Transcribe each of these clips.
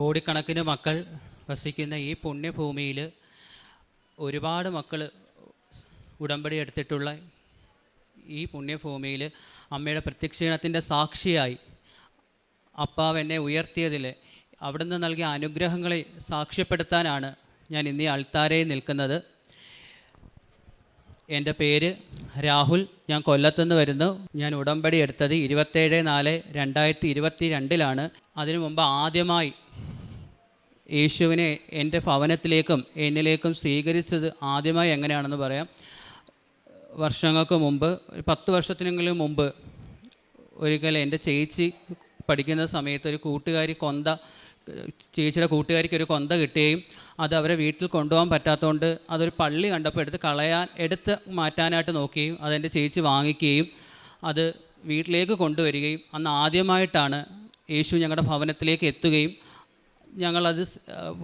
കോടിക്കണക്കിന് മക്കൾ വസിക്കുന്ന ഈ പുണ്യഭൂമിയിൽ ഒരുപാട് മക്കൾ ഉടമ്പടി എടുത്തിട്ടുള്ള ഈ പുണ്യഭൂമിയിൽ അമ്മയുടെ പ്രത്യക്ഷീണത്തിന്റെ സാക്ഷിയായി അപ്പാവ് എന്നെ ഉയർത്തിയതിൽ അവിടുന്ന് നൽകിയ അനുഗ്രഹങ്ങളെ സാക്ഷ്യപ്പെടുത്താനാണ് ഞാൻ ഇന്നീ അൾത്താരയിൽ നിൽക്കുന്നത്. എന്റെ പേര് രാഹുൽ ഞാൻ കൊല്ലത്തുനിന്ന് വരുന്നു. ഞാൻ ഉടമ്പടി എടുത്തത് ഇരുപത്തേഴ് നാല് രണ്ടായിരത്തി ഇരുപത്തി രണ്ടിലാണ് അതിനു മുമ്പ് ആദ്യമായി യേശുവിനെ എന്റെ ഭവനത്തിലേക്കും എന്നിലേക്കും സ്വീകരിച്ചത് ആദ്യമായി എങ്ങനെയാണെന്ന് പറയാം. വർഷങ്ങൾക്ക് മുമ്പ് പത്ത് വർഷത്തിനെങ്കിലും മുമ്പ് ഒരിക്കൽ എന്റെ ചേച്ചി പഠിക്കുന്ന സമയത്ത് ഒരു കൂട്ടുകാരി കൊന്ത ചേച്ചിയുടെ കൂട്ടുകാരിക്ക് ഒരു കൊന്ത കിട്ടുകയും അത് അവരെ വീട്ടിൽ കൊണ്ടുപോകാൻ പറ്റാത്തതുകൊണ്ട് അതൊരു പള്ളി കണ്ടപ്പോൾ എടുത്ത് കളയാൻ എടുത്ത് മാറ്റാനായിട്ട് നോക്കുകയും അതെന്റെ ചേച്ചി വാങ്ങിക്കുകയും അത് വീട്ടിലേക്ക് കൊണ്ടുവരികയും അന്ന് ആദ്യമായിട്ടാണ് യേശു ഞങ്ങളുടെ ഭവനത്തിലേക്ക് എത്തുകയും ഞങ്ങളത്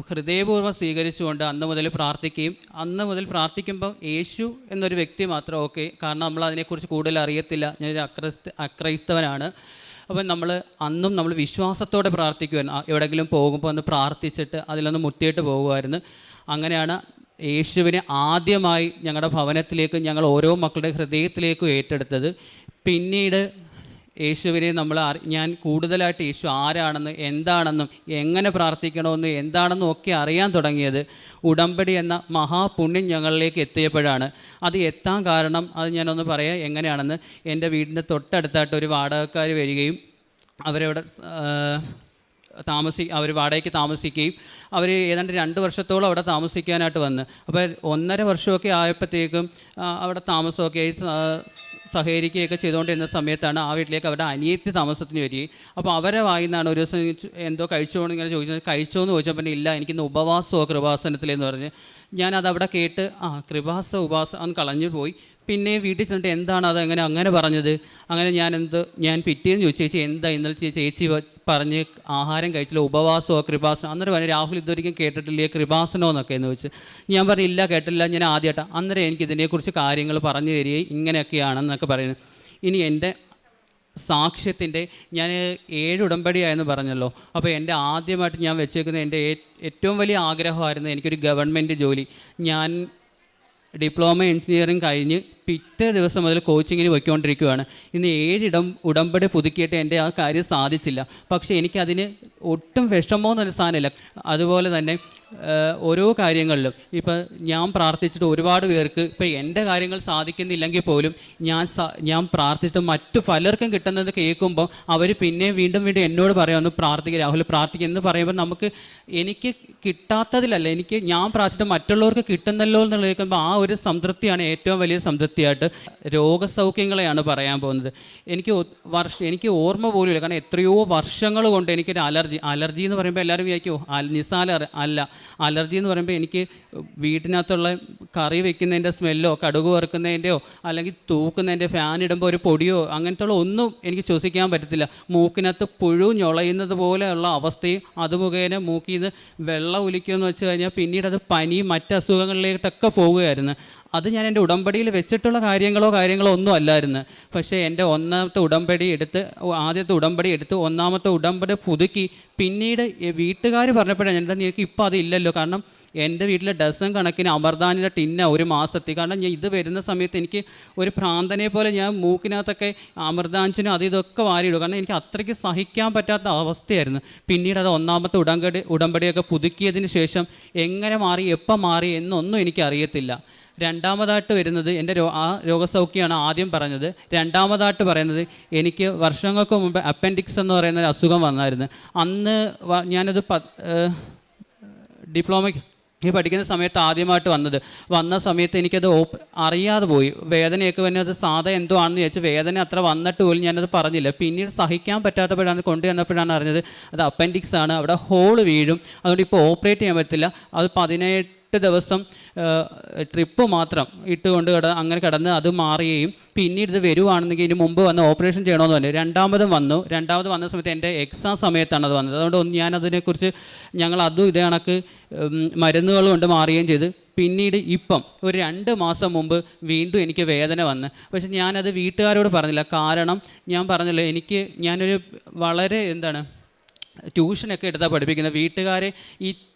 ഹൃദയപൂർവം സ്വീകരിച്ചുകൊണ്ട് അന്ന് മുതൽ പ്രാർത്ഥിക്കുകയും അന്ന് മുതൽ പ്രാർത്ഥിക്കുമ്പോൾ യേശു എന്നൊരു വ്യക്തി മാത്രം ഓക്കെ കാരണം നമ്മൾ അതിനെക്കുറിച്ച് കൂടുതൽ അറിയത്തില്ല ഞാനൊരു അക്രൈസ്ത അക്രൈസ്തവനാണ്. അപ്പം നമ്മൾ അന്നും നമ്മൾ വിശ്വാസത്തോടെ പ്രാർത്ഥിക്കുവാൻ എവിടെയെങ്കിലും പോകുമ്പോൾ ഒന്ന് പ്രാർത്ഥിച്ചിട്ട് അതിലൊന്ന് മുത്തിയിട്ട് പോകുമായിരുന്നു. അങ്ങനെയാണ് യേശുവിനെ ആദ്യമായി ഞങ്ങളുടെ ഭവനത്തിലേക്കും ഞങ്ങൾ ഓരോ മക്കളുടെ ഹൃദയത്തിലേക്കും ഏറ്റെടുത്തത്. പിന്നീട് യേശുവിനെ നമ്മൾ ഞാൻ കൂടുതലായിട്ട് യേശു ആരാണെന്ന് എന്താണെന്നും എങ്ങനെ പ്രാർത്ഥിക്കണമെന്നും എന്താണെന്നും ഒക്കെ അറിയാൻ തുടങ്ങിയത് ഉടമ്പടി എന്ന മഹാപുണ്യം ഞങ്ങളിലേക്ക് എത്തിയപ്പോഴാണ്. അത് എത്താൻ കാരണം അത് ഞാനൊന്ന് പറയാം എങ്ങനെയാണെന്ന് എന്റെ വീടിന്റെ തൊട്ടടുത്തായിട്ട് ഒരു വാടകക്കാർ വരികയും അവരവിടെ താമസി അവർ വാടകയ്ക്ക് താമസിക്കുകയും അവർ ഏതാണ്ട് രണ്ട് വർഷത്തോളം അവിടെ താമസിക്കാനായിട്ട് വന്ന്. അപ്പോൾ ഒന്നര വർഷമൊക്കെ ആയപ്പോഴത്തേക്കും അവിടെ താമസമൊക്കെ ആയി സഹകരിക്കുകയൊക്കെ ചെയ്തുകൊണ്ടിരുന്ന സമയത്താണ് ആ വീട്ടിലേക്ക് അവരുടെ അനിയത്തി താമസത്തിന് വരികയും. അപ്പോൾ അവരെ വായിന്നാണ് ഒരു ദിവസം എന്തോ കഴിച്ചോന്ന്? ഇങ്ങനെ ചോദിച്ചത് കഴിച്ചോ എന്ന് ചോദിച്ചപ്പോൾ ഇല്ല എനിക്കിന്ന് ഉപവാസമോ കൃപാസനത്തിലെന്ന് പറഞ്ഞ്. ഞാനത് അവിടെ കേട്ട് ആ കൃപാസ ഉപാസ അന്ന് കളഞ്ഞു പോയി. പിന്നെ വീട്ടിൽ ചെന്നിട്ട് എന്താണ് അത് എങ്ങനെ അങ്ങനെ പറഞ്ഞത്? അങ്ങനെ ഞാൻ എന്ത് ഞാൻ പിറ്റേന്ന് ചോദിച്ചു ചേച്ചി എന്താ ഇന്നലെ ചേച്ചി പറഞ്ഞ് ആഹാരം കഴിച്ചില്ല ഉപവാസമോ കൃപാസനോ അന്നേരം പറഞ്ഞു രാഹുൽ ഇതുവരെയും കേട്ടിട്ടില്ലേ കൃപാസനോ എന്നൊക്കെ എന്ന് ചോദിച്ചു. ഞാൻ പറഞ്ഞു ഇല്ല കേട്ടില്ല ഞാൻ ആദ്യമായിട്ടാണ് അന്നേരം എനിക്ക് ഇതിനെക്കുറിച്ച് കാര്യങ്ങൾ പറഞ്ഞു തരികയും ഇങ്ങനെയൊക്കെയാണെന്നൊക്കെ പറയുന്നത് ഇനി എന്റെ സാക്ഷ്യത്തിന്റെ ഞാൻ ഏഴ് ഉടമ്പടിയായെന്ന് പറഞ്ഞല്ലോ. അപ്പോൾ എന്റെ ആദ്യമായിട്ട് ഞാൻ വെച്ചേക്കുന്ന എന്റെ ഏറ്റവും വലിയ ആഗ്രഹമായിരുന്നു എനിക്കൊരു ഗവൺമെന്റ് ജോലി. ഞാൻ ഡിപ്ലോമ എഞ്ചിനീയറിംഗ് കഴിഞ്ഞ് പിറ്റേ ദിവസം മുതൽ കോച്ചിങ്ങിന് പോയിക്കൊണ്ടിരിക്കുകയാണ് ഇന്ന് ഏഴിടം ഉടമ്പടി പുതുക്കിയിട്ട് എന്റെ ആ കാര്യം സാധിച്ചില്ല. പക്ഷേ എനിക്കതിന് ഒട്ടും വിഷമമോ എന്നൊരു സാധനമില്ല. അതുപോലെ തന്നെ ഓരോ കാര്യങ്ങളിലും ഇപ്പം ഞാൻ പ്രാർത്ഥിച്ചിട്ട് ഒരുപാട് പേർക്ക് ഇപ്പം എന്റെ കാര്യങ്ങൾ സാധിക്കുന്നില്ലെങ്കിൽ പോലും ഞാൻ ഞാൻ പ്രാർത്ഥിച്ചിട്ട് മറ്റു പലർക്കും കിട്ടുന്നത് കേൾക്കുമ്പോൾ അവർ പിന്നെ വീണ്ടും വീണ്ടും എന്നോട് പറയാം ഒന്ന് പ്രാർത്ഥിക്കുക രാഹുൽ പ്രാർത്ഥിക്കുക എന്ന് പറയുമ്പോൾ നമുക്ക് എനിക്ക് കിട്ടാത്തതിലല്ല. എനിക്ക് ഞാൻ പ്രാർത്ഥിച്ചിട്ട് മറ്റുള്ളവർക്ക് കിട്ടുന്നല്ലോ എന്നുള്ള കേൾക്കുമ്പോൾ ആ ഒരു സംതൃപ്തിയാണ് ഏറ്റവും വലിയ സംതൃപ്തിയായിട്ട് രോഗസൗഖ്യങ്ങളെയാണ് പറയാൻ പോകുന്നത്. എനിക്ക് വർഷം എനിക്ക് ഓർമ്മ പോലും ഇല്ല കാരണം എത്രയോ വർഷങ്ങൾ കൊണ്ട് എനിക്കൊരു അലർജി അലർജി എന്ന് പറയുമ്പോൾ എല്ലാവരും വിചാരിക്കുമോ നിസാല അല്ല. അലർജി എന്ന് പറയുമ്പോൾ എനിക്ക് വീട്ടിനകത്തുള്ള കറി വെക്കുന്നതിന്റെ സ്മെല്ലോ കടുക് വറുക്കുന്നതിന്റെയോ അല്ലെങ്കിൽ തൂക്കുന്നതിന്റെ ഫാൻ ഇടുമ്പോൾ ഒരു പൊടിയോ അങ്ങനത്തെ ഒന്നും എനിക്ക് ശ്വസിക്കാൻ പറ്റത്തില്ല. മൂക്കിനകത്ത് പുഴു ഞൊളയുന്നത് പോലെയുള്ള അവസ്ഥയും അത് മുഖേന മൂക്കിൽ നിന്ന് വെള്ളം ഉലിക്കുമെന്ന് വെച്ച് കഴിഞ്ഞാൽ പിന്നീട് അത് പനി മറ്റ് അസുഖങ്ങളിലേക്കൊക്കെ പോവുകയായിരുന്നു അത് ഞാൻ എന്റെ ഉടമ്പടിയിൽ വെച്ചിട്ടുള്ള കാര്യങ്ങളോ കാര്യങ്ങളോ ഒന്നും അല്ലായിരുന്നു. പക്ഷേ എന്റെ ഒന്നാമത്തെ ഉടമ്പടി എടുത്ത് ആദ്യത്തെ ഉടമ്പടി എടുത്ത് ഒന്നാമത്തെ ഉടമ്പടി പുതുക്കി. പിന്നീട് വീട്ടുകാർ പറഞ്ഞപ്പോഴാണ് എന്റെ നിനക്ക് ഇപ്പോൾ അതില്ലല്ലോ കാരണം എന്റെ വീട്ടിലെ ഡസൺ കണക്കിന് അമർദാനിലെ ടിന്ന ഒരു മാസത്തിൽ. കാരണം ഞാൻ ഇത് വരുന്ന സമയത്ത് എനിക്ക് ഒരു ഭ്രാന്തനെ പോലെ ഞാൻ മൂക്കിനകത്തൊക്കെ അമൃതാഞ്ചിനും അത് ഇതൊക്കെ വാരിയിടും. കാരണം എനിക്ക് അത്രയ്ക്ക് സഹിക്കാൻ പറ്റാത്ത അവസ്ഥയായിരുന്നു. പിന്നീട് അത് ഒന്നാമത്തെ ഉടമ്പടി ഉടമ്പടിയൊക്കെ പുതുക്കിയതിന് ശേഷം എങ്ങനെ മാറി എപ്പോൾ മാറി എന്നൊന്നും എനിക്കറിയത്തില്ല രണ്ടാമതായിട്ട് വരുന്നത് എന്റെ രോ ആ രോഗസൗഖ്യമാണ് ആദ്യം പറഞ്ഞത്. രണ്ടാമതായിട്ട് പറയുന്നത് എനിക്ക് വർഷങ്ങൾക്ക് മുമ്പ് അപ്പൻഡിക്സ് എന്ന് പറയുന്ന ഒരു അസുഖം വന്നായിരുന്നു. അന്ന് ഞാനത് പ ഡിപ്ലോമയ്ക്ക് ഈ പഠിക്കുന്ന സമയത്ത് ആദ്യമായിട്ട് വന്നത്. വന്ന സമയത്ത് എനിക്കത് ഓപ്പ് അറിയാതെ പോയി. വേദനയൊക്കെ വന്നെ അത് സാധാ എന്തോ ആണെന്ന് ചോദിച്ചാൽ വേദന അത്ര വന്നിട്ട് പോലും ഞാനത് പറഞ്ഞില്ല. പിന്നീട് സഹിക്കാൻ പറ്റാത്തപ്പോഴാണ് കൊണ്ടുവന്നപ്പോഴാണ് അറിഞ്ഞത്. അത് അപ്പൻഡിക്സ് ആണ് അവിടെ ഹോൾ വീഴും. അതുകൊണ്ട് ഇപ്പോൾ ഓപ്പറേറ്റ് ചെയ്യാൻ പറ്റില്ല. അത് പതിനെട്ട് ദിവസം ട്രിപ്പ് മാത്രം ഇട്ടുകൊണ്ട് കിട അങ്ങനെ കിടന്ന് അത് മാറുകയും പിന്നീട് ഇത് വരുവാണെന്നെങ്കിൽ ഇതിന് മുമ്പ് വന്ന് ഓപ്പറേഷൻ ചെയ്യണമെന്ന് പറഞ്ഞു രണ്ടാമതും വന്നു. രണ്ടാമത് വന്ന സമയത്ത് എന്റെ എക്സാം സമയത്താണ് അത് വന്നത്. അതുകൊണ്ട് ഞാൻ അതിനെക്കുറിച്ച് ഞങ്ങൾ അതും ഇതേ കണക്ക് മരുന്നുകൾ കൊണ്ട് മാറുകയും ചെയ്ത്. പിന്നീട് ഇപ്പം ഒരു രണ്ട് മാസം മുമ്പ് വീണ്ടും എനിക്ക് വേദന വന്ന്. പക്ഷെ ഞാനത് വീട്ടുകാരോട് പറഞ്ഞില്ല. കാരണം ഞാൻ പറഞ്ഞില്ല എനിക്ക് ഞാനൊരു വളരെ എന്താണ് ട്യൂഷനൊക്കെ എടുത്താൽ പഠിപ്പിക്കുന്നത്. വീട്ടുകാരെ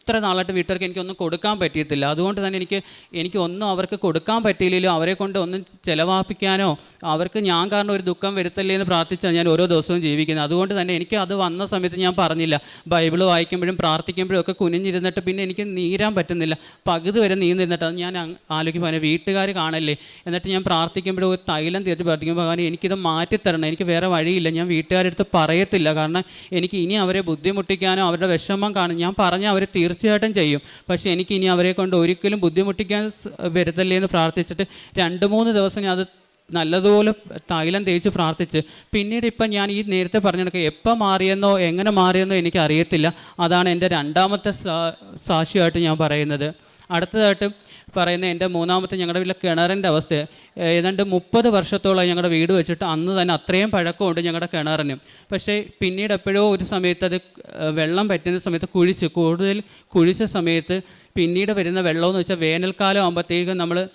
ഇത്ര നാളായിട്ട് വീട്ടുകാർക്ക് എനിക്കൊന്നും കൊടുക്കാൻ പറ്റിയിട്ടില്ല. അതുകൊണ്ട് തന്നെ എനിക്ക് എനിക്കൊന്നും അവർക്ക് കൊടുക്കാൻ പറ്റിയില്ലല്ലോ. അവരെ കൊണ്ട് ഒന്നും ചിലവാപ്പിക്കാനോ അവർക്ക് ഞാൻ കാരണം ഒരു ദുഃഖം വരുത്തല്ലേ എന്ന് പ്രാർത്ഥിച്ചാണ് ഞാൻ ഓരോ ദിവസവും ജീവിക്കുന്നത്. അതുകൊണ്ട് തന്നെ എനിക്ക് അത് വന്ന സമയത്ത് ഞാൻ പറഞ്ഞില്ല. ബൈബിൾ വായിക്കുമ്പോഴും പ്രാർത്ഥിക്കുമ്പോഴും ഒക്കെ കുനിഞ്ഞിരുന്നിട്ട് പിന്നെ എനിക്ക് നീരാൻ പറ്റുന്നില്ല. പകുതി വരെ നീന്നിരുന്നിട്ട് അത് ഞാൻ ആലോചിക്കുമ്പോൾ വീട്ടുകാർ കാണല്ലേ? എന്നിട്ട് ഞാൻ പ്രാർത്ഥിക്കുമ്പോഴും ഒരു തൈലം തീർച്ച് പ്രാർത്ഥിക്കുമ്പോൾ കാരണം എനിക്കിത് മാറ്റിത്തരണം. എനിക്ക് വേറെ വഴിയില്ല. ഞാൻ വീട്ടുകാരുടെ അടുത്ത് പറയത്തില്ല. കാരണം എനിക്ക് ഇനി അവരെ ബുദ്ധിമുട്ടിക്കാനോ അവരുടെ വിഷമം കാണും. ഞാൻ പറഞ്ഞാൽ അവർ തീർച്ചയായിട്ടും ചെയ്യും. പക്ഷേ എനിക്ക് ഇനി അവരെ കൊണ്ട് ഒരിക്കലും ബുദ്ധിമുട്ടിക്കാൻ വരുത്തല്ലേ എന്ന് പ്രാർത്ഥിച്ചിട്ട് രണ്ട് മൂന്ന് ദിവസം ഞാൻ അത് നല്ലതുപോലെ തൈലം തേച്ച് പ്രാർത്ഥിച്ച്. പിന്നീട് ഇപ്പം ഞാൻ ഈ നേരത്തെ പറഞ്ഞ കണക്ക് എപ്പോൾ മാറിയെന്നോ എങ്ങനെ മാറിയെന്നോ എനിക്ക് അറിയത്തില്ല അതാണ് എന്റെ രണ്ടാമത്തെ സാക്ഷിയായിട്ട് ഞാൻ പറയുന്നത്. അടുത്തതായിട്ട് പറയുന്ന എന്റെ മൂന്നാമത്തെ ഞങ്ങളുടെ വീട്ടിലെ കിണറിന്റെ അവസ്ഥ ഏതാണ്ട് മുപ്പത് വർഷത്തോളം ഞങ്ങളുടെ വീട് വെച്ചിട്ട് അന്ന് തന്നെ അത്രയും പഴക്കമുണ്ട് ഞങ്ങളുടെ കിണറിന്. പക്ഷേ പിന്നീട് എപ്പോഴോ ഒരു സമയത്ത് അത് വെള്ളം പറ്റുന്ന സമയത്ത് കുഴിച്ച് കൂടുതൽ കുഴിച്ച സമയത്ത് പിന്നീട് വരുന്ന വെള്ളമെന്ന് വെച്ചാൽ വേനൽക്കാലം ആകുമ്പോഴത്തേക്കും നമ്മൾ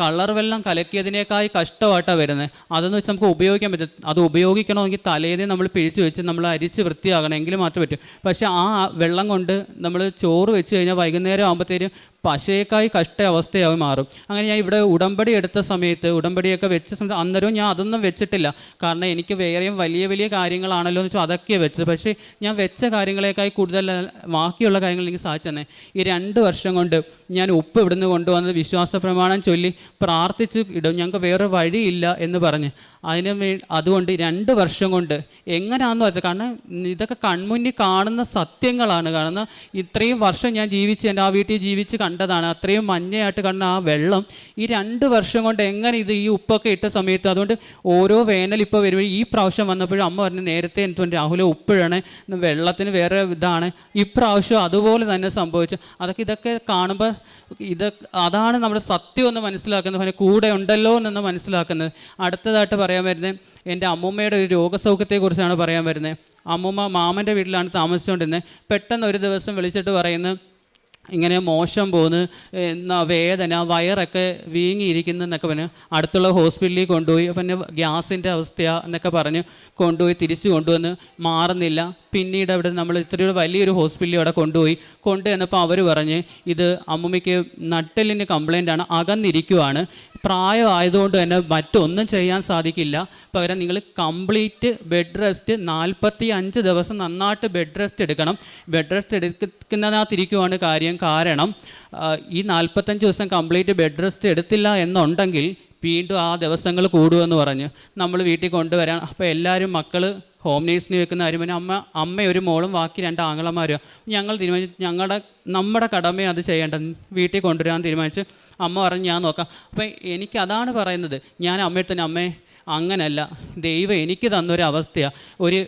കളർ വെള്ളം കലക്കിയതിനേക്കായി കഷ്ടമായിട്ടാണ് വരുന്നത്. അതെന്ന് വെച്ചാൽ നമുക്ക് ഉപയോഗിക്കാൻ പറ്റും അത് ഉപയോഗിക്കണമെങ്കിൽ തലേനെ നമ്മൾ പിഴിച്ച് വെച്ച് നമ്മൾ അരിച്ച് വൃത്തിയാകണം എങ്കിൽ മാത്രമേ പറ്റൂ. പക്ഷേ ആ വെള്ളം കൊണ്ട് നമ്മൾ ചോറ് വെച്ച് കഴിഞ്ഞാൽ വൈകുന്നേരം ആകുമ്പോഴത്തേനും പശയേക്കായി കഷ്ട അവസ്ഥയായി മാറും. അങ്ങനെ ഞാൻ ഇവിടെ ഉടമ്പടി എടുത്ത സമയത്ത് ഉടമ്പടിയൊക്കെ വെച്ച സമയത്ത് അന്നേരവും ഞാൻ അതൊന്നും വെച്ചിട്ടില്ല. കാരണം എനിക്ക് വേറെയും വലിയ വലിയ കാര്യങ്ങളാണല്ലോ എന്ന് വെച്ചാൽ അതൊക്കെ വെച്ചത്. പക്ഷേ ഞാൻ വെച്ച കാര്യങ്ങളേക്കായി കൂടുതൽ ബാക്കിയുള്ള കാര്യങ്ങൾ എനിക്ക് സാധിച്ചു തന്നെ ഈ രണ്ട് വർഷം കൊണ്ട് ഞാൻ ഉപ്പ് ഇവിടുന്ന് കൊണ്ടുവന്ന് വിശ്വാസ പ്രമാണം ചൊല്ലി പ്രാർത്ഥിച്ച് ഇടും. ഞങ്ങൾക്ക് വേറെ വഴിയില്ല എന്ന് പറഞ്ഞ്. അതിന് വേ അതുകൊണ്ട് രണ്ട് വർഷം കൊണ്ട് എങ്ങനെയാണെന്ന് വെച്ചാൽ കാരണം ഇതൊക്കെ കൺമുന്നിൽ കാണുന്ന സത്യങ്ങളാണ്. കാരണം ഇത്രയും വർഷം ഞാൻ ജീവിച്ച് എന്റെ ആ വീട്ടിൽ ജീവിച്ച് കണ്ടതാണ്. അത്രയും മഞ്ഞയായിട്ട് കണ്ട ആ വെള്ളം ഈ രണ്ട് വർഷം കൊണ്ട് എങ്ങനെ ഇത് ഈ ഉപ്പൊക്കെ ഇട്ട സമയത്ത് അതുകൊണ്ട് ഓരോ വേനൽ ഇപ്പോൾ വരുമ്പോൾ ഈ പ്രാവശ്യം വന്നപ്പോഴും അമ്മ പറഞ്ഞു നേരത്തെ എനിക്ക് രാഹുലെ ഉപ്പിഴണേ വെള്ളത്തിന് വേറെ ഇതാണ്. ഇപ്രാവശ്യം അതുപോലെ തന്നെ സംഭവിച്ചു. അതൊക്കെ ഇതൊക്കെ കാണുമ്പോൾ ഇത് അതാണ് നമ്മുടെ സത്യം എന്ന് മനസ്സിലാക്കുന്നത്. കൂടെ ഉണ്ടല്ലോ എന്ന് മനസ്സിലാക്കുന്നത്. അടുത്തതായിട്ട് പറയാൻ വരുന്നത്? എന്റെ അമ്മൂമ്മയുടെ ഒരു രോഗസൗഖ്യത്തെക്കുറിച്ചാണ് പറയാൻ വരുന്നത്. അമ്മൂമ്മ മാമന്റെ വീട്ടിലാണ് താമസിച്ചുകൊണ്ടിരുന്നത്. പെട്ടെന്ന് ഒരു ദിവസം വിളിച്ചിട്ട് പറയുന്നു ഇങ്ങനെ മോശം പോകുന്നു വേദന വയറൊക്കെ വീങ്ങിയിരിക്കുന്നു എന്നൊക്കെ പറഞ്ഞു. അടുത്തുള്ള ഹോസ്പിറ്റലിൽ കൊണ്ടുപോയി. പിന്നെ ഗ്യാസിന്റെ അവസ്ഥയാ എന്നൊക്കെ പറഞ്ഞ്. കൊണ്ടുപോയി തിരിച്ചു കൊണ്ടുവന്ന്. മാറുന്നില്ല. പിന്നീട് അവിടെ നമ്മൾ ഇത്രയൊരു വലിയൊരു ഹോസ്പിറ്റലിൽ അവിടെ കൊണ്ടുപോയി. കൊണ്ടു കൊണ്ടുവന്നപ്പോൾ അവർ പറഞ്ഞ് ഇത് അമ്മൂമ്മയ്ക്ക് നട്ടലിന്റെ കംപ്ലൈന്റ് ആണ് അകന്നിരിക്കുവാണ്. പ്രായമായതുകൊണ്ട് തന്നെ മറ്റൊന്നും ചെയ്യാൻ സാധിക്കില്ല. പകരം നിങ്ങൾ കംപ്ലീറ്റ് ബെഡ് റെസ്റ്റ് നാൽപ്പത്തി അഞ്ച് ദിവസം നന്നായിട്ട് ബെഡ് റെസ്റ്റ് എടുക്കണം. ബെഡ് റെസ്റ്റ് എടുക്കുന്നതിനകത്തിരിക്കുവാണ് കാര്യം. കാരണം ഈ നാൽപ്പത്തഞ്ച് ദിവസം കംപ്ലീറ്റ് ബെഡ് റെസ്റ്റ് എടുത്തില്ല എന്നുണ്ടെങ്കിൽ വീണ്ടും ആ ദിവസങ്ങൾ കൂടുമെന്ന് പറഞ്ഞ് നമ്മൾ വീട്ടിൽ കൊണ്ടുവരാൻ. അപ്പോൾ എല്ലാവരും മക്കൾ ഹോം നേഴ്സിന് വെക്കുന്ന പിന്നെ അമ്മ അമ്മ ഒരു മോളും ബാക്കി രണ്ട് ആങ്ങളമാരും. ഞങ്ങൾ തീരുമാനിച്ചു ഞങ്ങളുടെ നമ്മുടെ കടമ അത് ചെയ്യേണ്ടത്. വീട്ടിൽ കൊണ്ടുവരാൻ തീരുമാനിച്ച് അമ്മ പറഞ്ഞ് ഞാൻ നോക്കാം. അപ്പം എനിക്ക് അതാണ് പറയുന്നത്. ഞാൻ അമ്മയുടെ തന്നെ അമ്മേ അങ്ങനല്ല. ദൈവം എനിക്ക് തന്നൊരു അവസ്ഥയാണ് ഒരു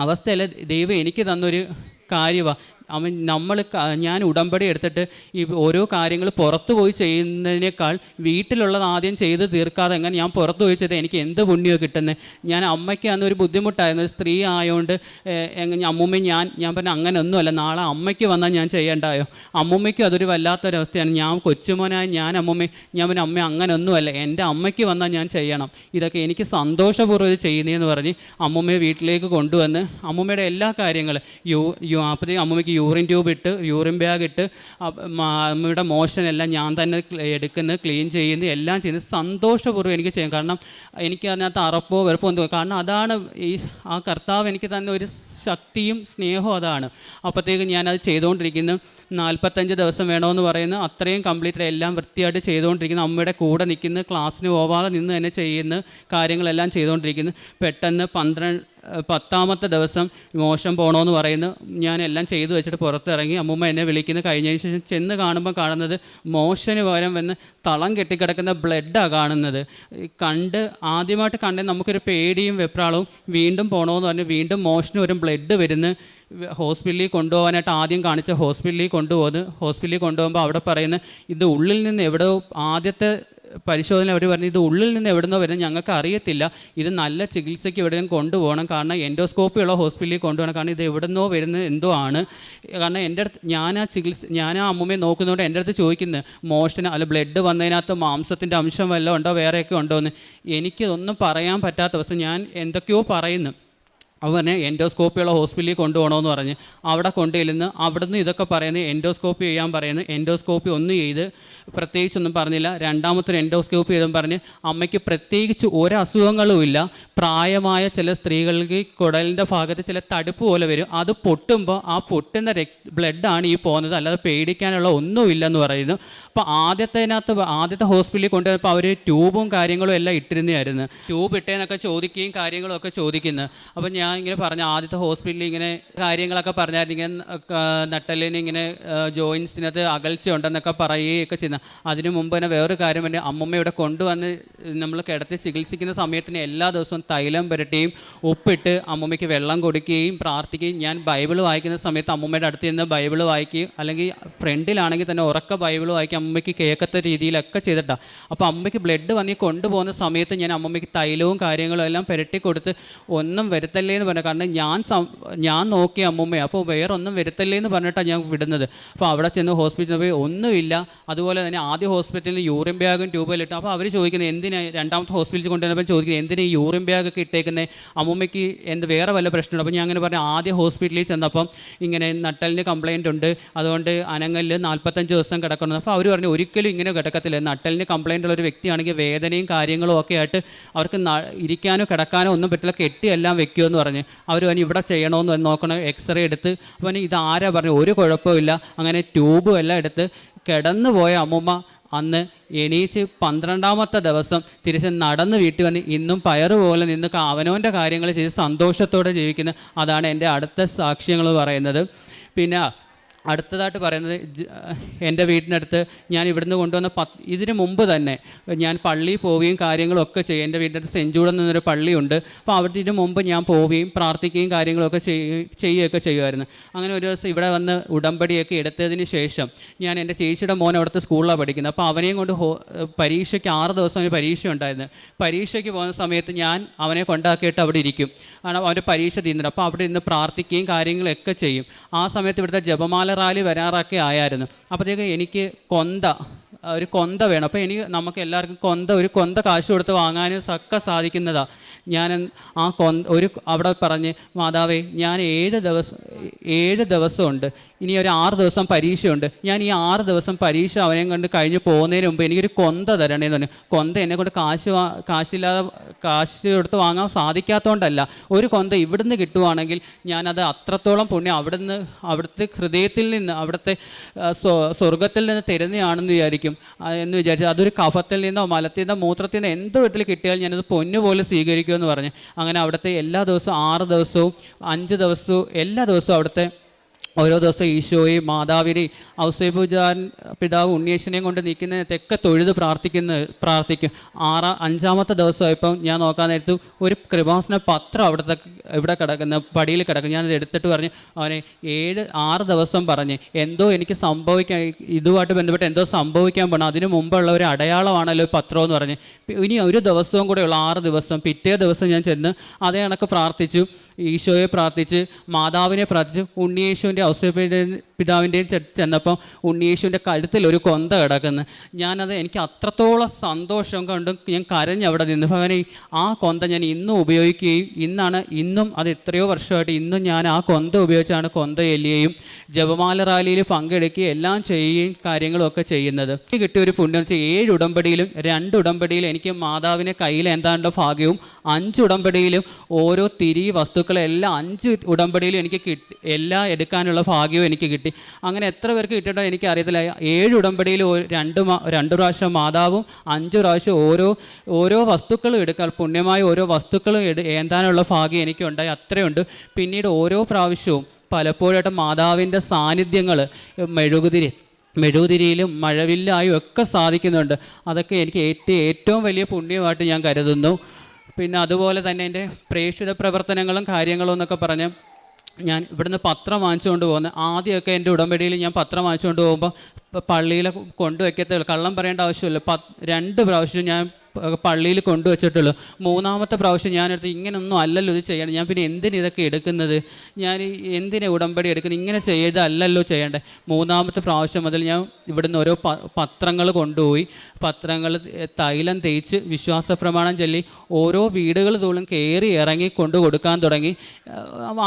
അവസ്ഥയല്ല ദൈവം എനിക്ക് തന്നൊരു കാര്യമാണ് അവൻ നമ്മൾ ഞാൻ ഉടമ്പടി എടുത്തിട്ട് ഈ ഓരോ കാര്യങ്ങൾ പുറത്തു പോയി ചെയ്യുന്നതിനേക്കാൾ വീട്ടിലുള്ളത് ആദ്യം ചെയ്ത് തീർക്കാതെ എങ്ങനെ ഞാൻ പുറത്തു പോയി ചെയ്ത് എനിക്ക് എന്ത് പുണ്യമോ കിട്ടുന്നത് ഞാൻ അമ്മയ്ക്ക് അന്ന് ഒരു ബുദ്ധിമുട്ടായിരുന്നു. സ്ത്രീ ആയതുകൊണ്ട് അമ്മൂമ്മ ഞാൻ ഞാൻ പറഞ്ഞ അങ്ങനെ ഒന്നുമല്ല നാളെ അമ്മയ്ക്ക് വന്നാൽ ഞാൻ ചെയ്യേണ്ടായോ? അമ്മൂമ്മയ്ക്കും അതൊരു വല്ലാത്തൊരവസ്ഥയാണ്. ഞാൻ കൊച്ചുമോനായ ഞാൻ അമ്മൂമ്മ ഞാൻ പറഞ്ഞ അമ്മ അങ്ങനെ ഒന്നുമല്ല എന്റെ അമ്മയ്ക്ക് വന്നാൽ ഞാൻ ചെയ്യണം. ഇതൊക്കെ എനിക്ക് സന്തോഷപൂർവം ചെയ്യുന്നതെന്ന് പറഞ്ഞ് അമ്മൂമ്മയെ വീട്ടിലേക്ക് കൊണ്ടുവന്ന് അമ്മൂമ്മയുടെ എല്ലാ കാര്യങ്ങളും യു യു അപ്പോഴത്തേക്ക് അമ്മൂമ്മയ്ക്ക് യൂറിൻ ട്യൂബ് ഇട്ട് യൂറിൻ ബാഗ് ഇട്ട് അമ്മയുടെ മോഷൻ എല്ലാം ഞാൻ തന്നെ എടുക്കുന്നത് എടുക്കുന്നു ക്ലീൻ ചെയ്യുന്നു എല്ലാം ചെയ്യുന്നു. സന്തോഷപൂർവം എനിക്ക് ചെയ്യും. കാരണം എനിക്ക് അതിനകത്ത് അറപ്പോ വെറുപ്പോ ഒന്നും കാരണം അതാണ് ഈ ആ കർത്താവ് എനിക്ക് തന്നെ ഒരു ശക്തിയും സ്നേഹവും അതാണ്. അപ്പോഴത്തേക്ക് ഞാനത് ചെയ്തുകൊണ്ടിരിക്കുന്നു. നാൽപ്പത്തഞ്ച് ദിവസം വേണമെന്ന് പറയുന്നു. അത്രയും കംപ്ലീറ്റ് എല്ലാം വൃത്തിയായിട്ട് ചെയ്തുകൊണ്ടിരിക്കുന്നു. അമ്മയുടെ കൂടെ നിൽക്കുന്നു. ക്ലാസ്സിന് പോവാതെ നിന്ന് തന്നെ ചെയ്യുന്നു. കാര്യങ്ങളെല്ലാം ചെയ്തുകൊണ്ടിരിക്കുന്നു. പെട്ടെന്ന് പന്ത്രണ്ട് പത്താമത്തെ ദിവസം മോശം പോകണമെന്ന് പറയുന്നു. ഞാൻ എല്ലാം ചെയ്തു വെച്ചിട്ട് പുറത്തിറങ്ങി. അമ്മൂമ്മ എന്നെ വിളിക്കുന്നു. കഴിഞ്ഞതിന് ശേഷം ചെന്ന് കാണുമ്പോൾ കാണുന്നത് മോശന് പകരം വന്ന് തളം കെട്ടിക്കിടക്കുന്ന ബ്ലഡാണ് കാണുന്നത്. കണ്ട് ആദ്യമായിട്ട് കണ്ടേ നമുക്കൊരു പേടിയും വെപ്രാളവും വീണ്ടും പോകണമെന്ന് പറഞ്ഞ് വീണ്ടും മോഷന് വരും ബ്ലഡ് വരുന്നു. ഹോസ്പിറ്റലിൽ കൊണ്ടുപോകാനായിട്ട് ആദ്യം കാണിച്ച ഹോസ്പിറ്റലിൽ കൊണ്ടുപോകുന്നു. ഹോസ്പിറ്റലിൽ കൊണ്ടുപോകുമ്പോൾ അവിടെ പറയുന്നത് ഇത് ഉള്ളിൽ നിന്ന് എവിടെ ആദ്യത്തെ പരിശോധന അവർ പറഞ്ഞു ഇത് ഉള്ളിൽ നിന്ന് എവിടുന്നോ വരുന്നത് ഞങ്ങൾക്ക് അറിയത്തില്ല. ഇത് നല്ല ചികിത്സയ്ക്ക് എവിടെയും കൊണ്ടുപോകണം. കാരണം എൻഡോസ്കോപ്പി ഉള്ള ഹോസ്പിറ്റലിൽ കൊണ്ടുപോകണം. കാരണം ഇത് എവിടുന്നോ വരുന്നത് എന്തോ ആണ്. കാരണം എന്റെ അടുത്ത് ഞാൻ ആ ചികിത്സ ഞാൻ ആ അമ്മയെ നോക്കുന്നതുകൊണ്ട് എന്റെ അടുത്ത് ചോദിക്കുന്നത് മോഷൻ അല്ല ബ്ലഡ് വന്നതിനകത്ത് മാംസത്തിന്റെ അംശം വല്ലതും ഉണ്ടോ? വേറെയൊക്കെ ഉണ്ടോ എന്ന് എനിക്കിതൊന്നും പറയാൻ പറ്റാത്ത അവസ്ഥ. ഞാൻ എന്തൊക്കെയോ പറയുന്നു. അവനെ എൻഡോസ്കോപ്പിയുള്ള ഹോസ്പിറ്റലിൽ കൊണ്ടുപോകണമെന്ന് പറഞ്ഞ് അവിടെ കൊണ്ടുചെല്ലുന്നു. അവിടുന്ന് ഇതൊക്കെ പറയുന്നത് എൻഡോസ്കോപ്പി ചെയ്യാൻ പറയുന്നു. എൻഡോസ്കോപ്പി ഒന്നും ചെയ്ത് പ്രത്യേകിച്ചൊന്നും പറഞ്ഞില്ല. രണ്ടാമത്തൊരു എൻഡോസ്കോപ്പി ചെയ്തും പറഞ്ഞ് അമ്മയ്ക്ക് പ്രത്യേകിച്ച് ഒരു അസുഖങ്ങളുമില്ല പ്രായമായ ചില സ്ത്രീകൾക്ക് കുടലിന്റെ ഭാഗത്ത് ചില തടുപ്പ് പോലെ വരും. അത് പൊട്ടുമ്പോൾ ആ പൊട്ടുന്ന രക് ബ്ലഡാണ് ഈ പോകുന്നത്. അല്ലാതെ പേടിക്കാനുള്ള ഒന്നുമില്ലെന്ന് പറയുന്നു. അപ്പോൾ ആദ്യത്തേനകത്ത് ആദ്യത്തെ ഹോസ്പിറ്റലിൽ കൊണ്ടുവന്നപ്പോൾ അവർ ട്യൂബും കാര്യങ്ങളും എല്ലാം ഇട്ടിരുന്നതായിരുന്നു. ട്യൂബ് ഇട്ടേന്നൊക്കെ ചോദിക്കുകയും കാര്യങ്ങളൊക്കെ ചോദിക്കുന്നത് അപ്പോൾ ഞാൻ ഇങ്ങനെ പറഞ്ഞു ആദ്യത്തെ ഹോസ്പിറ്റലിൽ ഇങ്ങനെ കാര്യങ്ങളൊക്കെ പറഞ്ഞായിരുന്നു. ഇങ്ങനെ നട്ടലിന് ഇങ്ങനെ ജോയിൻസിനകത്ത് അകൽച്ച ഉണ്ടെന്നൊക്കെ പറയുകയൊക്കെ ചെയ്യുന്നത് അതിനു മുമ്പ് തന്നെ വേറൊരു കാര്യം വേണ്ടി അമ്മമ്മ ഇവിടെ കൊണ്ടുവന്ന് നമ്മൾ കിടത്തി ചികിത്സിക്കുന്ന സമയത്തിന് എല്ലാ ദിവസവും തൈലം പുരട്ടിയും ഉപ്പിട്ട് അമ്മമ്മയ്ക്ക് വെള്ളം കൊടുക്കുകയും പ്രാർത്ഥിക്കുകയും ഞാൻ ബൈബിൾ വായിക്കുന്ന സമയത്ത് അമ്മമ്മയുടെ അടുത്ത് നിന്ന് ബൈബിൾ വായിക്കുകയും അല്ലെങ്കിൽ ഫ്രണ്ടിലാണെങ്കിൽ തന്നെ ഉറക്ക ബൈബിൾ വായിക്കി അമ്മയ്ക്ക് കേൾക്കത്ത രീതിയിലൊക്കെ ചെയ്തിട്ടാണ് അപ്പോൾ അമ്മയ്ക്ക് ബ്ലഡ് വന്നി കൊണ്ടുപോകുന്ന സമയത്ത് ഞാൻ അമ്മമ്മയ്ക്ക് തൈലവും കാര്യങ്ങളും എല്ലാം പുരട്ടി കൊടുത്ത് ഒന്നും വരുത്തല്ലേ എന്ന് പറഞ്ഞു കാരണം ഞാൻ ഞാൻ നോക്കിയ അമ്മൂമ്മയെ അപ്പോൾ വേറെ ഒന്നും വരുത്തല്ലേ എന്ന് പറഞ്ഞിട്ടാണ് ഞാൻ വിടുന്നത്. അപ്പോൾ അവിടെ ചെന്ന് ഹോസ്പിറ്റലിൽ പോയി ഒന്നുമില്ല. അതുപോലെ തന്നെ ആദ്യ ഹോസ്പിറ്റലിൽ യൂറിൻ ബാഗും ട്യൂബെല്ലാം ഇട്ടു. അപ്പോൾ അവർ ചോദിക്കുന്നത് എന്തിനാണ് രണ്ടാമത്തെ ഹോസ്പിറ്റലിൽ കൊണ്ടുവന്നപ്പോൾ ചോദിക്കുന്നത് എന്തിനാ ഈ യൂറിൻ ബാഗൊക്കെ ഇട്ടേക്കുന്നത് അമ്മൂമ്മയ്ക്ക് എന്ത് വേറെ വല്ല പ്രശ്നമുണ്ട്? അപ്പോൾ ഞാൻ അങ്ങനെ പറഞ്ഞു ആദ്യ ഹോസ്പിറ്റലിൽ ചെന്നപ്പം ഇങ്ങനെ നട്ടലിന് കംപ്ലയിന്റ് ഉണ്ട്. അതുകൊണ്ട് അനങ്ങലിൽ നാൽപ്പത്തഞ്ച് ദിവസം കിടക്കണം. അപ്പോൾ അവർ പറഞ്ഞു ഒരിക്കലും ഇങ്ങനെ കിടക്കത്തില്ല. നട്ടലിന് കംപ്ലയിന്റ് ഉള്ള ഒരു വ്യക്തിയാണെങ്കിൽ വേദനയും കാര്യങ്ങളും ഒക്കെ ആയിട്ട് അവർക്ക് ഇരിക്കാനോ കിടക്കാനോ ഒന്നും പറ്റില്ല. കെട്ടിയെല്ലാം വെക്കുമെന്ന് പറഞ്ഞ്. അവർ പറഞ്ഞു ഇവിടെ ചെയ്യണമെന്ന് നോക്കണം എക്സ്റേ എടുത്ത് അവന് ഇത് ആരാ പറഞ്ഞു ഒരു കുഴപ്പമില്ല അങ്ങനെ ട്യൂബും എല്ലാം എടുത്ത് കിടന്നു പോയ അമ്മൂമ്മ അന്ന് എണീച്ച് പന്ത്രണ്ടാമത്തെ ദിവസം തിരിച്ച് നടന്ന് വീട്ടിൽ വന്ന് ഇന്നും പയറ് പോലെ നിന്ന് അവനവന്റെ കാര്യങ്ങൾ ചെയ്ത് സന്തോഷത്തോടെ ജീവിക്കുന്നത് അതാണ് എന്റെ അടുത്ത സാക്ഷ്യങ്ങൾ പറയുന്നത്. പിന്നെ അടുത്തതായിട്ട് പറയുന്നത് എന്റെ വീടിനടുത്ത് ഞാൻ ഇവിടുന്ന് കൊണ്ടുവന്ന പത്ത് ഇതിന് മുമ്പ് തന്നെ ഞാൻ പള്ളിയിൽ പോവുകയും കാര്യങ്ങളൊക്കെ ചെയ്യും. എന്റെ വീടിനടുത്ത് സെഞ്ചൂടെന്ന് എന്നൊരു പള്ളിയുണ്ട്. അപ്പോൾ അവിടെ മുമ്പ് ഞാൻ പോവുകയും പ്രാർത്ഥിക്കുകയും കാര്യങ്ങളൊക്കെ ചെയ്യുകയും ചെയ്യുകയൊക്കെ ചെയ്യുമായിരുന്നു. അങ്ങനെ ഒരു ദിവസം ഇവിടെ വന്ന് ഉടമ്പടിയൊക്കെ എടുത്തതിന് ശേഷം ഞാൻ എന്റെ ചേച്ചിയുടെ മോൻ അവിടുത്തെ സ്കൂളിലാണ് പഠിക്കുന്നത്. അപ്പോൾ അവനെയും കൊണ്ട് ഹോ പരീക്ഷയ്ക്ക് ആറ് ദിവസം ഒരു പരീക്ഷ ഉണ്ടായിരുന്നു. പരീക്ഷയ്ക്ക് പോകുന്ന സമയത്ത് ഞാൻ അവനെ കൊണ്ടാക്കിയിട്ട് അവിടെ ഇരിക്കും. കാരണം അവന്റെ പരീക്ഷ തീർന്നിട്ട് അപ്പോൾ അവിടെ ഇരുന്ന് പ്രാർത്ഥിക്കുകയും കാര്യങ്ങളൊക്കെ ചെയ്യും. ആ സമയത്ത് ഇവിടുത്തെ ജപമാല റാലി വരാറൊക്കെ ആയായിരുന്നു. അപ്പോഴത്തേക്ക് എനിക്ക് കൊന്ത ഒരു കൊന്ത വേണം. അപ്പോൾ എനിക്ക് നമുക്ക് എല്ലാവർക്കും കൊന്ത ഒരു കൊന്ത കാശ് കൊടുത്ത് വാങ്ങാനും ഒക്കെ സാധിക്കുന്നതാണ് ഞാൻ ആ കൊന്ത ഒരു അവിടെ പറഞ്ഞ് മാതാവേ ഞാൻ ഏഴ് ദിവസം ഏഴ് ദിവസമുണ്ട്. ഇനി ഒരു ആറ് ദിവസം പരീക്ഷയുണ്ട്. ഞാൻ ഈ ആറ് ദിവസം പരീക്ഷ അവനെ കണ്ട് കഴിഞ്ഞ് പോകുന്നതിന് മുമ്പ് എനിക്കൊരു കൊന്ത തരണേന്ന് പറഞ്ഞു. കൊന്ത എന്നെ കൊണ്ട് കാശ് കാശില്ലാതെ കാശ് കൊടുത്ത് വാങ്ങാൻ സാധിക്കാത്തതുകൊണ്ടല്ല ഒരു കൊന്ത ഇവിടുന്ന് കിട്ടുവാണെങ്കിൽ ഞാനത് അത്രത്തോളം പുണ്യം അവിടുന്ന് അവിടുത്തെ ഹൃദയത്തിൽ നിന്ന് അവിടുത്തെ സ്വർഗത്തിൽ നിന്ന് തരുന്നതാണെന്ന് വിചാരിക്കും. എന്ന് വിചാരിച്ചു അതൊരു കഫത്തിൽ നിന്നോ മലത്തിൽ നിന്നോ മൂത്രത്തിൽ നിന്നോ എന്ത് വീട്ടിൽ കിട്ടിയാൽ ഞാനത് പൊന്നുപോലെ സ്വീകരിക്കുമെന്ന് പറഞ്ഞു. അങ്ങനെ അവിടുത്തെ എല്ലാ ദിവസവും ആറ് ദിവസവും അഞ്ച് ദിവസവും എല്ലാ ദിവസവും അവിടുത്തെ ഓരോ ദിവസം ഈശോയെയും മാതാവിനെയും ഔസേപൂജാൻ പിതാവ് ഉണ്ണിയേശനെയും കൊണ്ട് നിൽക്കുന്നതൊക്കെ തൊഴുത് പ്രാർത്ഥിക്കുന്ന പ്രാർത്ഥിക്കും. ആറാ അഞ്ചാമത്തെ ദിവസമായപ്പം ഞാൻ നോക്കാൻ നേരത്ത് ഒരു കൃപാസന പത്രം അവിടുത്തെ ഇവിടെ കിടക്കുന്ന പടിയിൽ കിടക്കും ഞാനത് എടുത്തിട്ട് പറഞ്ഞു അവനെ ഏഴ് ആറ് ദിവസം പറഞ്ഞ് എന്തോ എനിക്ക് സംഭവിക്കാൻ ഇതുമായിട്ട് ബന്ധപ്പെട്ട് എന്തോ സംഭവിക്കാൻ പോകണം അതിന് മുമ്പുള്ള ഒരു അടയാളമാണല്ലോ പത്രം എന്ന് പറഞ്ഞ്. ഇനി ഒരു ദിവസവും കൂടെ ഉള്ള ആറ് ദിവസം. പിറ്റേ ദിവസം ഞാൻ ചെന്ന് അതേ കണക്ക് പ്രാർത്ഥിച്ചു. ഈശോയെ പ്രാർത്ഥിച്ച് മാതാവിനെ പ്രാർത്ഥിച്ച് ഉണ്ണിയേശുവിന്റെ ഔസേപ്പിന്റെ പിതാവിന്റെയും ചെന്നപ്പം ഉണ്ണിയേശുവിന്റെ കഴുത്തിൽ ഒരു കൊന്ത കിടക്കുന്നു. ഞാനത് എനിക്ക് അത്രത്തോളം സന്തോഷം കണ്ടും ഞാൻ കരഞ്ഞ് അവിടെ നിന്ന്. ഭഗവാനെ ആ കൊന്ത ഞാൻ ഇന്നും ഉപയോഗിക്കുകയും ഇന്നാണ് ഇന്നും അത് എത്രയോ വർഷമായിട്ട് ഇന്നും ഞാൻ ആ കൊന്ത ഉപയോഗിച്ചാണ് കൊന്ത എല്ലുകയും ജപമാല റാലിയിൽ പങ്കെടുക്കുകയും എല്ലാം ചെയ്യുകയും കാര്യങ്ങളൊക്കെ ചെയ്യുന്നത്. എനിക്ക് കിട്ടിയ ഒരു പുണ്യം വെച്ചാൽ ഏഴ് ഉടമ്പടിയിലും രണ്ട് ഉടമ്പടിയിലും എനിക്ക് മാതാവിനെ കയ്യിൽ എന്താണല്ലോ ഭാഗ്യവും അഞ്ച് ഉടമ്പടിയിലും ഓരോ തിരി വസ്തുക്കളെല്ലാം അഞ്ച് ഉടമ്പടിയിലും എനിക്ക് കിട്ടി എല്ലാം എടുക്കാനുള്ള ഭാഗ്യവും എനിക്ക് കിട്ടി. അങ്ങനെ എത്ര പേർക്ക് കിട്ടിയിട്ടോ എനിക്ക് അറിയത്തില്ല ഏഴ് ഉടമ്പടിയിൽ രണ്ട് രണ്ട് പ്രാവശ്യം മാതാവും അഞ്ച് പ്രാവശ്യം ഓരോ ഓരോ വസ്തുക്കളും എടുക്കാൻ പുണ്യമായ ഓരോ വസ്തുക്കളും എടു ഏന്താനുള്ള ഭാഗ്യം എനിക്കുണ്ടായി. അത്രയുണ്ട്. പിന്നീട് ഓരോ പ്രാവശ്യവും പലപ്പോഴായിട്ട് മാതാവിന്റെ സാന്നിധ്യങ്ങൾ മെഴുകുതിരി മെഴുകുതിരിയിലും മഴവില്ലായും ഒക്കെ സാധിക്കുന്നുണ്ട്. അതൊക്കെ എനിക്ക് ഏറ്റവും ഏറ്റവും വലിയ പുണ്യമായിട്ട് ഞാൻ കരുതുന്നു. പിന്നെ അതുപോലെ തന്നെ എന്റെ പ്രേക്ഷിത പ്രവർത്തനങ്ങളും കാര്യങ്ങളും എന്നൊക്കെ പറഞ്ഞ് ഞാൻ ഇവിടുന്ന് പത്രം വാങ്ങിച്ചുകൊണ്ട് പോകുന്നത് ആദ്യമൊക്കെ എന്റെ ഉടമ്പടിയിൽ ഞാൻ പത്രം വാങ്ങിച്ചുകൊണ്ട് പോകുമ്പോൾ പള്ളിയിൽ കൊണ്ടുവയ്ക്കത്തേ കള്ളം പറയേണ്ട ആവശ്യമില്ല. പത്ത് രണ്ട് പ്രാവശ്യം ഞാൻ പള്ളിയിൽ കൊണ്ടുവച്ചിട്ടുള്ളൂ. മൂന്നാമത്തെ പ്രാവശ്യം ഞാനെടുത്ത് ഇങ്ങനൊന്നും അല്ലല്ലോ ഇത് ചെയ്യണം. ഞാൻ പിന്നെ എന്തിന് ഇതൊക്കെ എടുക്കുന്നത്? ഞാൻ എന്തിനെ ഉടമ്പടി എടുക്കുന്നത്? ഇങ്ങനെ ചെയ്തല്ലല്ലോ ചെയ്യേണ്ടത് മൂന്നാമത്തെ പ്രാവശ്യം മുതൽ ഞാൻ ഇവിടുന്ന് ഓരോ പത്രങ്ങൾ കൊണ്ടുപോയി. പത്രങ്ങൾ തൈലം തേച്ച് വിശ്വാസ പ്രമാണം ചൊല്ലി ഓരോ വീടുകൾ തോളും കയറി ഇറങ്ങി കൊണ്ടു കൊടുക്കാൻ തുടങ്ങി.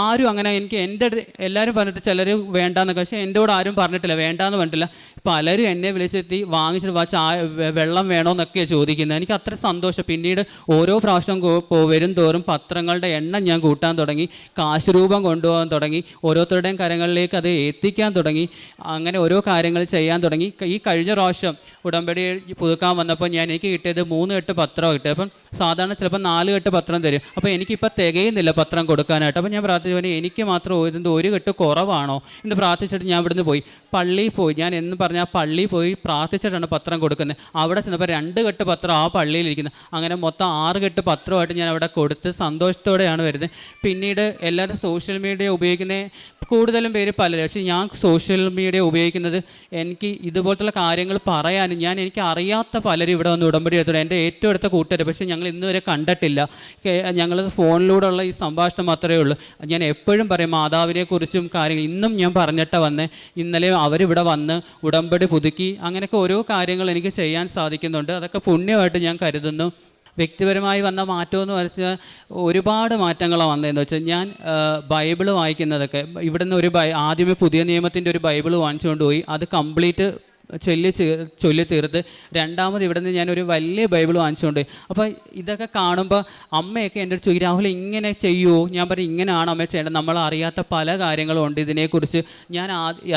ആരും അങ്ങനെ എനിക്ക് എന്റെ എല്ലാവരും പറഞ്ഞിട്ട് ചിലർ വേണ്ടാന്നൊക്കെ പക്ഷേ എന്റെ കൂടെ ആരും പറഞ്ഞിട്ടില്ല. വേണ്ടാന്ന് പറഞ്ഞിട്ടില്ല. പലരും എന്നെ വിളിച്ചെത്തി വാങ്ങിച്ചിട്ട് വാ ചായ വെള്ളം വേണോ എന്നൊക്കെയാണ് ചോദിക്കുന്നത്. എനിക്ക് അത്ര സന്തോഷം. പിന്നീട് ഓരോ പ്രാവശ്യം വരും തോറും പത്രങ്ങളുടെ എണ്ണം ഞാൻ കൂട്ടാൻ തുടങ്ങി കാശ് രൂപം കൊണ്ടുപോകാൻ തുടങ്ങി ഓരോരുത്തരുടെയും കരങ്ങളിലേക്ക് അത് എത്തിക്കാൻ തുടങ്ങി അങ്ങനെ ഓരോ കാര്യങ്ങൾ ചെയ്യാൻ തുടങ്ങി. ഈ കഴിഞ്ഞ പ്രാവശ്യം ഉടമ്പടി പുതുക്കാൻ വന്നപ്പോൾ ഞാൻ എനിക്ക് കിട്ടിയത് മൂന്ന് എട്ട് പത്രം കിട്ടിയത്. അപ്പം സാധാരണ ചിലപ്പോൾ നാല് കെട്ട് പത്രം തരും. അപ്പോൾ എനിക്കിപ്പോൾ തികയുന്നില്ല പത്രം കൊടുക്കാനായിട്ട്. അപ്പോൾ ഞാൻ പ്രാർത്ഥിച്ചു എനിക്ക് മാത്രം ഇതിന്റെ ഒരു കെട്ട് കുറവാണോ? എന്ന് പ്രാർത്ഥിച്ചിട്ട് ഞാൻ ഇവിടുന്ന് പോയി. പള്ളിയിൽ പോയി. ഞാൻ എന്ന് പറഞ്ഞാൽ പള്ളിയിൽ പോയി പ്രാർത്ഥിച്ചിട്ടാണ് പത്രം കൊടുക്കുന്നത്. അവിടെ ചെന്നപ്പോൾ രണ്ട് കെട്ട് പത്രം ആ പള്ളിയിലിരിക്കുന്നത്. അങ്ങനെ മൊത്തം ആറ് കെട്ട് പത്രമായിട്ട് ഞാൻ അവിടെ കൊടുത്ത് സന്തോഷത്തോടെയാണ് വരുന്നത്. പിന്നീട് എല്ലാവരും സോഷ്യൽ മീഡിയ ഉപയോഗിക്കുന്ന കൂടുതലും പേര് പലരും. പക്ഷേ ഞാൻ സോഷ്യൽ മീഡിയ ഉപയോഗിക്കുന്നത് എനിക്ക് ഇതുപോലത്തുള്ള കാര്യങ്ങൾ പറയാനും ഞാൻ എനിക്ക് അറിയാത്ത പലരും ഇവിടെ വന്ന് ഉടമ്പടി എടുത്തോളൂ എന്റെ ഏറ്റവും അടുത്ത കൂട്ടുകാർ. പക്ഷേ ഞങ്ങൾ ഇന്നുവരെ കണ്ടിട്ടില്ല. ഞങ്ങൾ ഫോണിലൂടെയുള്ള ഈ സംഭാഷണം മാത്രമേ ഉള്ളൂ. ഞാൻ എപ്പോഴും പറയും മാതാവിനെക്കുറിച്ചും കാര്യങ്ങൾ ഇന്നും ഞാൻ പറഞ്ഞിട്ടാണ് വന്നേ. ഇന്നലെ അവരിവിടെ വന്ന് ഉടമ്പടി പുതുക്കി അങ്ങനെയൊക്കെ ഓരോ കാര്യങ്ങൾ എനിക്ക് ചെയ്യാൻ സാധിക്കുന്നുണ്ട്. അതൊക്കെ പുണ്യമായിട്ട് ഞാൻ കരുതുന്നു. വ്യക്തിപരമായി വന്ന മാറ്റം എന്ന് വെച്ചാൽ ഒരുപാട് മാറ്റങ്ങളാണ് വന്നതെന്ന് വെച്ചാൽ ഞാൻ ബൈബിൾ വായിക്കുന്നതൊക്കെ ഇവിടുന്ന് ഒരു ബൈ ആദ്യമേ പുതിയ നിയമത്തിന്റെ ഒരു ബൈബിൾ വാങ്ങിച്ചുകൊണ്ട് പോയി. അത് കംപ്ലീറ്റ് ചൊല്ലി ചൊല്ലി തീർത്ത് രണ്ടാമത് ഇവിടെ നിന്ന് ഞാനൊരു വലിയ ബൈബിൾ വാങ്ങിച്ചുകൊണ്ട് അപ്പോൾ ഇതൊക്കെ കാണുമ്പോൾ അമ്മയൊക്കെ എന്റെ അടുത്ത് ചോദിക്കും രാഹുൽ ഇങ്ങനെ ചെയ്യുമോ ഞാൻ പറയും ഇങ്ങനെയാണ് അമ്മ ചെയ്യേണ്ടത്. നമ്മൾ അറിയാത്ത പല കാര്യങ്ങളും ഉണ്ട് ഇതിനെക്കുറിച്ച്. ഞാൻ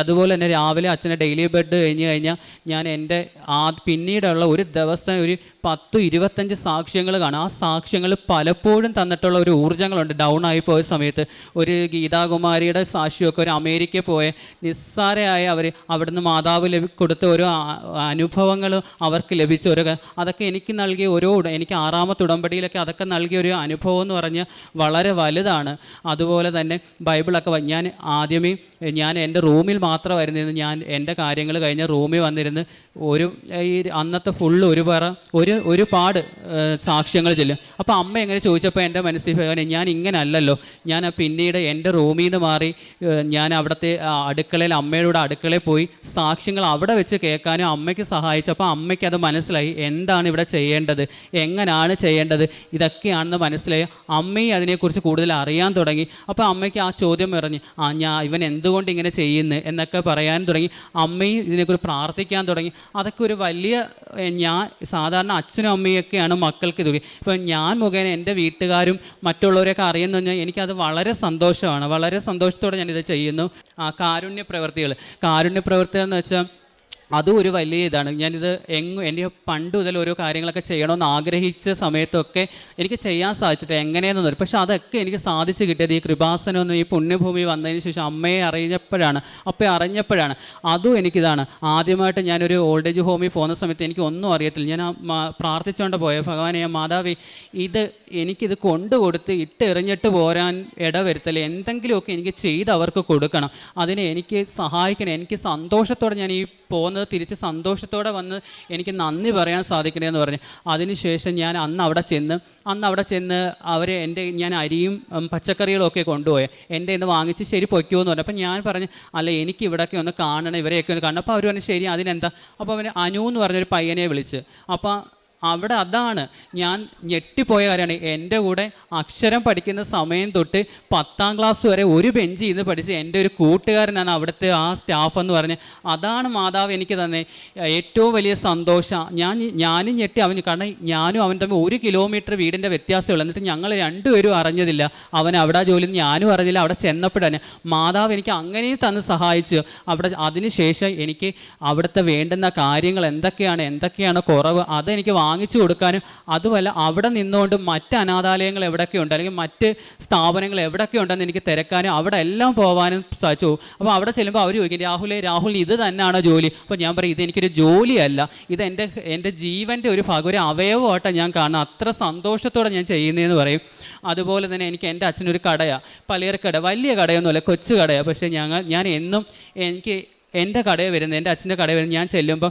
അതുപോലെ തന്നെ രാവിലെ അച്ഛനെ ഡെയിലി ബെഡ് കഴിഞ്ഞ് കഴിഞ്ഞാൽ ഞാൻ എന്റെ ആ പിന്നീടുള്ള ഒരു ദിവസം ഒരു പത്ത് ഇരുപത്തഞ്ച് സാക്ഷ്യങ്ങൾ കാണും. ആ സാക്ഷ്യങ്ങൾ പലപ്പോഴും തന്നിട്ടുള്ള ഒരു ഊർജങ്ങളുണ്ട്. ഡൗൺ ആയി പോയ സമയത്ത് ഒരു ഗീതാകുമാരിയുടെ സാക്ഷ്യമൊക്കെ ഒരു അമേരിക്കയിൽ പോയ നിസ്സാരമായ അവർ അവിടുന്ന് മാതാവ് ലഭി കൊടുത്ത ഓരോ അനുഭവങ്ങൾ അവർക്ക് ലഭിച്ച ഓരോ അതൊക്കെ എനിക്ക് നൽകിയ ഓരോ എനിക്ക് ആറാമത്തെ ഉടമ്പടിയിലൊക്കെ അതൊക്കെ നൽകിയ ഒരു അനുഭവം എന്ന് പറഞ്ഞാൽ വളരെ വലുതാണ്. അതുപോലെ തന്നെ ബൈബിളൊക്കെ ഞാൻ ആദ്യമേ ഞാൻ എന്റെ റൂമിൽ മാത്രമായിരുന്നു ഞാൻ എന്റെ കാര്യങ്ങൾ കഴിഞ്ഞ റൂമിൽ വന്നിരുന്ന് ഒരു ഈ അന്നത്തെ ഫുള്ള് ഒരു പറ ഒരു ഒരുപാട് സാക്ഷ്യങ്ങൾ ചെല്ലും. അപ്പോൾ അമ്മ എങ്ങനെ ചോദിച്ചപ്പോൾ എന്റെ മനസ്സിൽ ഞാൻ ഇങ്ങനെ അല്ലല്ലോ ഞാൻ പിന്നീട് എന്റെ റൂമിൽ നിന്ന് മാറി ഞാൻ അവിടുത്തെ അടുക്കളയിൽ അമ്മയുടെ അടുക്കളയിൽ പോയി സാക്ഷ്യങ്ങൾ അവിടെ വെച്ച് കേൾക്കാനും അമ്മയ്ക്ക് സഹായിച്ചപ്പോൾ അമ്മയ്ക്ക് അത് മനസ്സിലായി. എന്താണ് ഇവിടെ ചെയ്യേണ്ടത്? എങ്ങനെയാണ് ചെയ്യേണ്ടത്? ഇതൊക്കെയാണെന്ന് മനസ്സിലായി. അമ്മയും അതിനെക്കുറിച്ച് കൂടുതൽ അറിയാൻ തുടങ്ങി. അപ്പോൾ അമ്മയ്ക്ക് ആ ചോദ്യം പറഞ്ഞ് ആ ഞാൻ ഇവൻ എന്തുകൊണ്ട് ഇങ്ങനെ ചെയ്യുന്നു? എന്നൊക്കെ പറയാൻ തുടങ്ങി. അമ്മയും ഇതിനെക്കുറിച്ച് പ്രാർത്ഥിക്കാൻ തുടങ്ങി. അതൊക്കെ ഒരു വലിയ ഞാൻ സാധാരണ അച്ഛനും അമ്മയൊക്കെയാണ് മക്കൾക്ക് ഇത്. ഇപ്പം ഞാൻ മുഖേന എന്റെ വീട്ടുകാരും മറ്റുള്ളവരെയൊക്കെ അറിയുന്നു പറഞ്ഞാൽ എനിക്കത് വളരെ സന്തോഷമാണ്. വളരെ സന്തോഷത്തോടെ ഞാനിത് ചെയ്യുന്നു. ആ കാരുണ്യ പ്രവൃത്തികൾ കാരുണ്യ പ്രവൃത്തികൾ എന്ന് വെച്ചാൽ അതും ഒരു വലിയ ഇതാണ്. ഞാനിത് എങ്ങും എന്റെ പണ്ട് മുതൽ ഓരോ കാര്യങ്ങളൊക്കെ ചെയ്യണമെന്ന് ആഗ്രഹിച്ച സമയത്തൊക്കെ എനിക്ക് ചെയ്യാൻ സാധിച്ചിട്ട് എങ്ങനെയെന്നു പക്ഷെ അതൊക്കെ എനിക്ക് സാധിച്ചു കിട്ടിയത് ഈ കൃപാസനം ഈ പുണ്യഭൂമി വന്നതിന് ശേഷം അമ്മയെ അറിഞ്ഞപ്പോഴാണ് അപ്പം അറിഞ്ഞപ്പോഴാണ്. അതും എനിക്കിതാണ്. ആദ്യമായിട്ട് ഞാനൊരു ഓൾഡ് ഏജ് ഹോമിൽ പോകുന്ന സമയത്ത് എനിക്ക് ഒന്നും അറിയത്തില്ല. ഞാൻ പ്രാർത്ഥിച്ചുകൊണ്ട് പോയ ഭഗവാനെ ഞാൻ മാതാവി ഇത് എനിക്കിത് കൊണ്ടു കൊടുത്ത് ഇട്ടെറിഞ്ഞിട്ട് പോരാൻ ഇടവരുത്തല്ലേ എന്തെങ്കിലുമൊക്കെ എനിക്ക് ചെയ്ത് അവർക്ക് കൊടുക്കണം. അതിനെ എനിക്ക് സഹായിക്കണം. എനിക്ക് സന്തോഷത്തോടെ ഞാൻ ഈ പോകുന്നത് തിരിച്ച് സന്തോഷത്തോടെ വന്ന് എനിക്ക് നന്ദി പറയാൻ സാധിക്കണമെന്ന് പറഞ്ഞു. അതിനുശേഷം ഞാൻ അന്ന് അവിടെ ചെന്ന് അന്ന് അവിടെ ചെന്ന് അവർ എന്റെ ഞാൻ അരിയും പച്ചക്കറികളൊക്കെ കൊണ്ടുപോയി. എന്റെ ഇന്ന് വാങ്ങിച്ച് ശരി പൊയ്ക്കോ എന്ന് പറഞ്ഞു. അപ്പോൾ ഞാൻ പറഞ്ഞു അല്ല എനിക്ക് ഇവിടെയൊക്കെ ഒന്ന് കാണണം ഇവരെയൊക്കെ ഒന്ന് കാണണം. അപ്പോൾ അവർ പറഞ്ഞു ശരി അതിനെന്താ? അപ്പോൾ അവന് അനു എന്ന് പറഞ്ഞൊരു പയ്യനെ വിളിച്ച്. അപ്പോൾ അവിടെ അതാണ്. ഞാൻ ഞെട്ടിപ്പോയ കാര്യമാണ്. എന്റെ കൂടെ അക്ഷരം പഠിക്കുന്ന സമയം തൊട്ട് പത്താം ക്ലാസ് വരെ ഒരു ബെഞ്ചിൽ നിന്ന് പഠിച്ച് എന്റെ ഒരു കൂട്ടുകാരനാണ് അവിടുത്തെ ആ സ്റ്റാഫ് എന്ന് പറഞ്ഞ്. അതാണ് മാതാവ് എനിക്ക് തന്നെ. ഏറ്റവും വലിയ സന്തോഷം. ഞാൻ ഞാനും ഞെട്ടി അവന്. കാരണം ഞാനും അവൻ തമ്മിൽ ഒരു കിലോമീറ്റർ വീടിന്റെ വ്യത്യാസമുള്ളൂ എന്നിട്ട് ഞങ്ങൾ രണ്ടുപേരും അറിഞ്ഞതില്ല. അവൻ അവിടെ ജോലി ഞാനും അറിഞ്ഞില്ല. അവിടെ ചെന്നപ്പോഴാണ് മാതാവ് എനിക്ക് അങ്ങനെയും തന്ന് സഹായിച്ചു. അവിടെ അതിനുശേഷം എനിക്ക് അവിടുത്തെ വേണ്ടുന്ന കാര്യങ്ങൾ എന്തൊക്കെയാണ് എന്തൊക്കെയാണ് കുറവ് അതെനിക്ക് വാങ്ങിച്ചു കൊടുക്കാനും അതുമല്ല അവിടെ നിന്നുകൊണ്ട് മറ്റ് അനാഥാലയങ്ങൾ എവിടെയൊക്കെയുണ്ട് അല്ലെങ്കിൽ മറ്റ് സ്ഥാപനങ്ങൾ എവിടെയൊക്കെ ഉണ്ടെന്ന് എനിക്ക് തിരക്കാനും അവിടെ എല്ലാം പോകാനും സാധിച്ചു. അപ്പോൾ അവിടെ ചെല്ലുമ്പോൾ അവർ ചോദിക്കും രാഹുലേ രാഹുൽ ഇത് തന്നെയാണോ ജോലി? അപ്പോൾ ഞാൻ പറയും ഇത് എനിക്കൊരു ജോലിയല്ല. ഇത് എന്റെ എന്റെ ജീവന്റെ ഒരു ഭാഗം ഒരു അവയവമായിട്ടാണ് ഞാൻ കാണുന്നത്. അത്ര സന്തോഷത്തോടെ ഞാൻ ചെയ്യുന്നതെന്ന് പറയും. അതുപോലെ തന്നെ എനിക്ക് എന്റെ അച്ഛനൊരു കടയാണ് പലചരക്കട വലിയ കടയൊന്നുമല്ല കൊച്ചു കടയാണ് പക്ഷേ ഞങ്ങൾ ഞാൻ എന്നും എനിക്ക് എന്റെ കടയിൽ വരുന്നത് എന്റെ അച്ഛന്റെ കടയിൽ വരുന്നത് ഞാൻ ചെല്ലുമ്പോൾ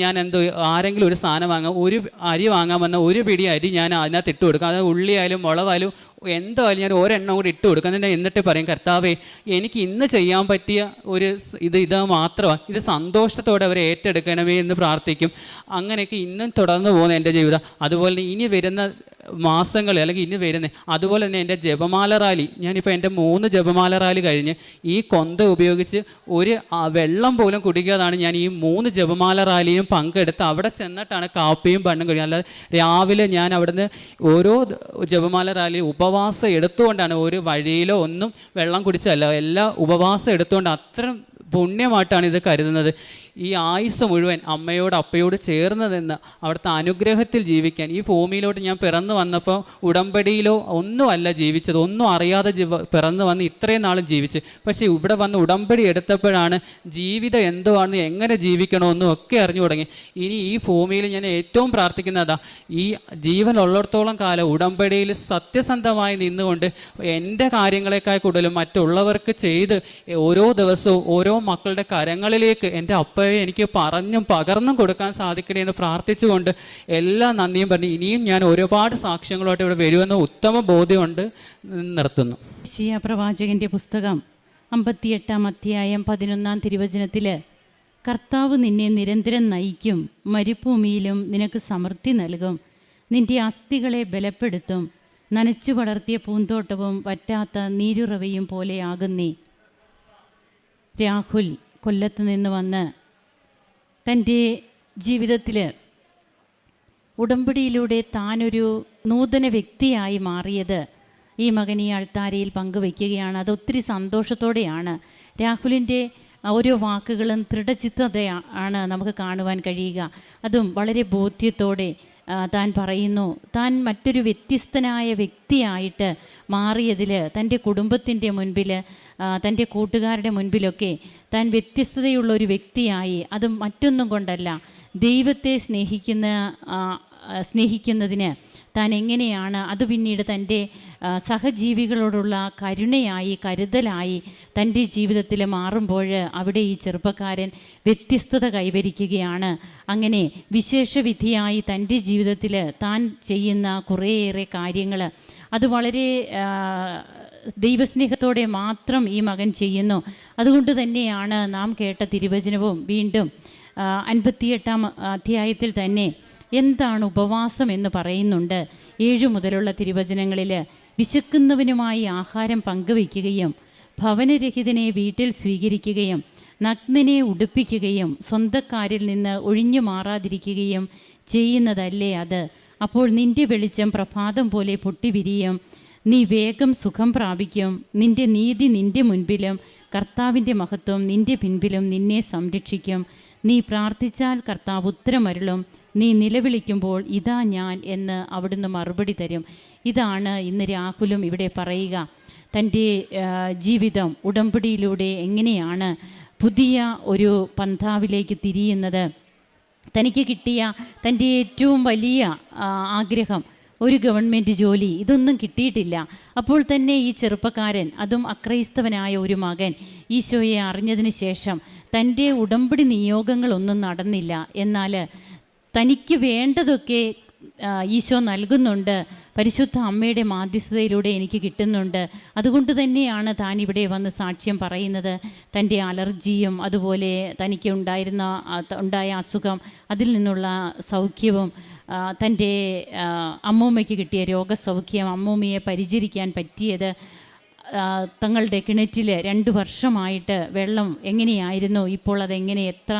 ഞാൻ എന്തോ ആരെങ്കിലും ഒരു സാധനം വാങ്ങാം ഒരു അരി വാങ്ങാൻ വന്ന ഒരു പിടി അരി ഞാൻ അതിനകത്ത് ഇട്ട് കൊടുക്കാം. അത് ഉള്ളിയായാലും മുളകായാലും എന്തായാലും ഞാൻ ഒരെണ്ണം കൂടി ഇട്ട് കൊടുക്കും. എന്നിട്ട് എന്നിട്ട് പറയും കർത്താവേ എനിക്ക് ഇന്ന് ചെയ്യാൻ പറ്റിയ ഒരു ഇത് ഇത് മാത്രമാണ് ഇത് സന്തോഷത്തോടെ അവരെ ഏറ്റെടുക്കണമേ എന്ന് പ്രാർത്ഥിക്കും. അങ്ങനെയൊക്കെ ഇന്നും തുടർന്ന് പോകുന്ന എന്റെ ജീവിതം. അതുപോലെ ഇനി വരുന്ന മാസങ്ങൾ അല്ലെങ്കിൽ ഇനി വരുന്ന അതുപോലെ തന്നെ എന്റെ ജപമാല റാലി ഞാനിപ്പോൾ എന്റെ മൂന്ന് ജപമാല റാലി കഴിഞ്ഞ് ഈ കൊന്ത ഉപയോഗിച്ച് ഒരു വെള്ളം പോലും കുടിക്കാതാണ് ഞാൻ ഈ മൂന്ന് ജപമാല റാലിയും പങ്കെടുത്ത് അവിടെ ചെന്നിട്ടാണ് കാപ്പിയും പണ്ണും കഴിയുക അല്ലാതെ രാവിലെ ഞാൻ അവിടുന്ന് ഓരോ ജപമാല റാലി ഉപവാസം എടുത്തുകൊണ്ടാണ് ഒരു വഴിയിലോ ഒന്നും വെള്ളം കുടിച്ചല്ല എല്ലാ ഉപവാസം എടുത്തുകൊണ്ട് അത്രയും പുണ്യമായിട്ടാണ് ഇത് കരുതുന്നത്. ഈ ആയുസ് മുഴുവൻ അമ്മയോട് അപ്പയോട് ചേർന്ന് നിന്ന് അവിടുത്തെ അനുഗ്രഹത്തിൽ ജീവിക്കാൻ. ഈ ഭൂമിയിലോട്ട് ഞാൻ പിറന്നു വന്നപ്പോൾ ഉടമ്പടിയിലോ ഒന്നുമല്ല ജീവിച്ചത്. ഒന്നും അറിയാതെ പിറന്നു വന്ന് ഇത്രയും നാളും ജീവിച്ച്. പക്ഷേ ഇവിടെ വന്ന് ഉടമ്പടി എടുത്തപ്പോഴാണ് ജീവിതം എന്തോ ആണെന്ന് എങ്ങനെ ജീവിക്കണമെന്നും ഒക്കെ അറിഞ്ഞു തുടങ്ങി. ഇനി ഈ ഭൂമിയിൽ ഞാൻ ഏറ്റവും പ്രാർത്ഥിക്കുന്നതാ ഈ ജീവൻ ജീവനുള്ളിടത്തോളം കാലം ഉടമ്പടിയിൽ സത്യസന്ധമായി നിന്നുകൊണ്ട് എന്റെ കാര്യങ്ങളെക്കാൾ കൂടുതലും മറ്റുള്ളവർക്ക് ചെയ്ത് ഓരോ ദിവസവും ഓരോ മക്കളുടെ കരങ്ങളിലേക്ക് എന്റെ അപ്പയെ എനിക്ക് പറഞ്ഞും പകർന്നും കൊടുക്കാൻ സാധിക്കണേ എന്ന് പ്രാർത്ഥിച്ചുകൊണ്ട് എല്ലാ നന്ദിയും പറഞ്ഞ് ഇനിയും ഞാൻ ഒരുപാട് സാക്ഷ്യങ്ങളോട്ട് ഇവിടെ വരുമെന്ന് ഉത്തമ ബോധ്യമുണ്ട് നിർത്തുന്നു. ശിയ പ്രവാചകന്റെ പുസ്തകം അമ്പത്തിയെട്ടാം അധ്യായം പതിനൊന്നാം തിരുവചനത്തിൽ കർത്താവ് നിന്നെ നിരന്തരം നയിക്കും മരുഭൂമിയിലും നിനക്ക് സമൃദ്ധി നൽകും. നിന്റെ അസ്ഥികളെ ബലപ്പെടുത്തും. നനച്ചു വളർത്തിയ പൂന്തോട്ടവും വറ്റാത്ത നീരുറവയും പോലെയാകുന്നേ രാഹുൽ കൊല്ലത്ത് നിന്ന് വന്ന് തന്റെ ജീവിതത്തിൽ ഉടമ്പടിയിലൂടെ താനൊരു നൂതന വ്യക്തിയായി മാറിയത് ഈ മകൻ ഈ അൾത്താരയിൽ പങ്കുവയ്ക്കുകയാണ്. അത് ഒത്തിരി സന്തോഷത്തോടെയാണ്. രാഹുലിന്റെ ഓരോ വാക്കുകളും ദൃഢചിത്തത ആണ് നമുക്ക് കാണുവാൻ കഴിയുക. അതും വളരെ ബോധ്യത്തോടെ താൻ പറയുന്നു താൻ മറ്റൊരു വ്യത്യസ്തനായ വ്യക്തിയായിട്ട് മാറിയതിൽ തന്റെ കുടുംബത്തിന്റെ മുൻപിൽ തന്റെ കൂട്ടുകാരുടെ മുൻപിലൊക്കെ താൻ വ്യത്യസ്തതയുള്ള ഒരു വ്യക്തിയായി അത് മറ്റൊന്നും കൊണ്ടല്ല. ദൈവത്തെ സ്നേഹിക്കുന്ന സ്നേഹിക്കുന്നതിന് താൻ എങ്ങനെയാണ് അത് പിന്നീട് തന്റെ സഹജീവികളോടുള്ള കരുണയായി കരുതലായി തന്റെ ജീവിതത്തിൽ മാറുമ്പോൾ അവിടെ ഈ ചെറുപ്പക്കാരൻ വ്യത്യസ്തത കൈവരിക്കുകയാണ്. അങ്ങനെ വിശേഷവിധിയായി തന്റെ ജീവിതത്തിൽ താൻ ചെയ്യുന്ന കുറേയേറെ കാര്യങ്ങൾ. അത് വളരെ ദൈവസ്നേഹത്തോടെ മാത്രം ഈ മകൻ ചെയ്യുന്നു. അതുകൊണ്ട് തന്നെയാണ് നാം കേട്ട തിരുവചനവും വീണ്ടും അൻപത്തിയെട്ടാം അധ്യായത്തിൽ തന്നെ എന്താണ് ഉപവാസം എന്ന് പറയുന്നുണ്ട്. ഏഴു മുതലുള്ള തിരുവചനങ്ങളിൽ വിശക്കുന്നവനുമായി ആഹാരം പങ്കുവയ്ക്കുകയും ഭവനരഹിതനെ വീട്ടിൽ സ്വീകരിക്കുകയും നഗ്നനെ ഉടുപ്പിക്കുകയും സ്വന്തക്കാരിൽ നിന്ന് ഒഴിഞ്ഞു മാറാതിരിക്കുകയും ചെയ്യുന്നതല്ലേ അത്. അപ്പോൾ നിന്റെ വെളിച്ചം പ്രഭാതം പോലെ പൊട്ടിവിരിയും നീ വേഗം സുഖം പ്രാപിക്കും. നിന്റെ നീതി നിന്റെ മുൻപിലും കർത്താവിന്റെ മഹത്വം നിന്റെ പിൻപിലും നിന്നെ സംരക്ഷിക്കും. നീ പ്രാർത്ഥിച്ചാൽ കർത്താവ് ഉത്തരമരുളും. നീ നിലവിളിക്കുമ്പോൾ ഇതാ ഞാൻ എന്ന് അവിടുന്ന് മറുപടി തരും. ഇതാണ് ഇന്ന് രാഹുലും ഇവിടെ പറയുക. തന്റെ ജീവിതം ഉടമ്പടിയിലൂടെ എങ്ങനെയാണ് പുതിയ ഒരു പന്ഥാവിലേക്ക് തിരിയുന്നത്? തനിക്ക് കിട്ടിയ തന്റെ ഏറ്റവും വലിയ ആഗ്രഹം ഒരു ഗവൺമെന്റ് ജോലി ഇതൊന്നും കിട്ടിയിട്ടില്ല. അപ്പോൾ തന്നെ ഈ ചെറുപ്പക്കാരൻ അതും അക്രൈസ്തവനായ ഒരു മകൻ ഈശോയെ അറിഞ്ഞതിന് ശേഷം തന്റെ ഉടമ്പടി നിയോഗങ്ങളൊന്നും നടന്നില്ല. എന്നാൽ തനിക്ക് വേണ്ടതൊക്കെ ഈശോ നൽകുന്നുണ്ട്. പരിശുദ്ധ അമ്മയുടെ മാധ്യസ്ഥതയിലൂടെ എനിക്ക് കിട്ടുന്നുണ്ട്. അതുകൊണ്ട് തന്നെയാണ് താൻ ഇവിടെ വന്ന് സാക്ഷ്യം പറയുന്നത്. തന്റെ അലർജിയും അതുപോലെ തനിക്ക് ഉണ്ടായിരുന്ന ഉണ്ടായ അസുഖം അതിൽ നിന്നുള്ള സൗഖ്യവും തന്റെ അമ്മൂമ്മയ്ക്ക് കിട്ടിയ രോഗസൗഖ്യം അമ്മൂമ്മയെ പരിചരിക്കാൻ പറ്റിയത് തങ്ങളുടെ കിണറ്റിൽ രണ്ട് വർഷമായിട്ട് വെള്ളം എങ്ങനെയായിരുന്നു? ഇപ്പോൾ അതെങ്ങനെ? എത്ര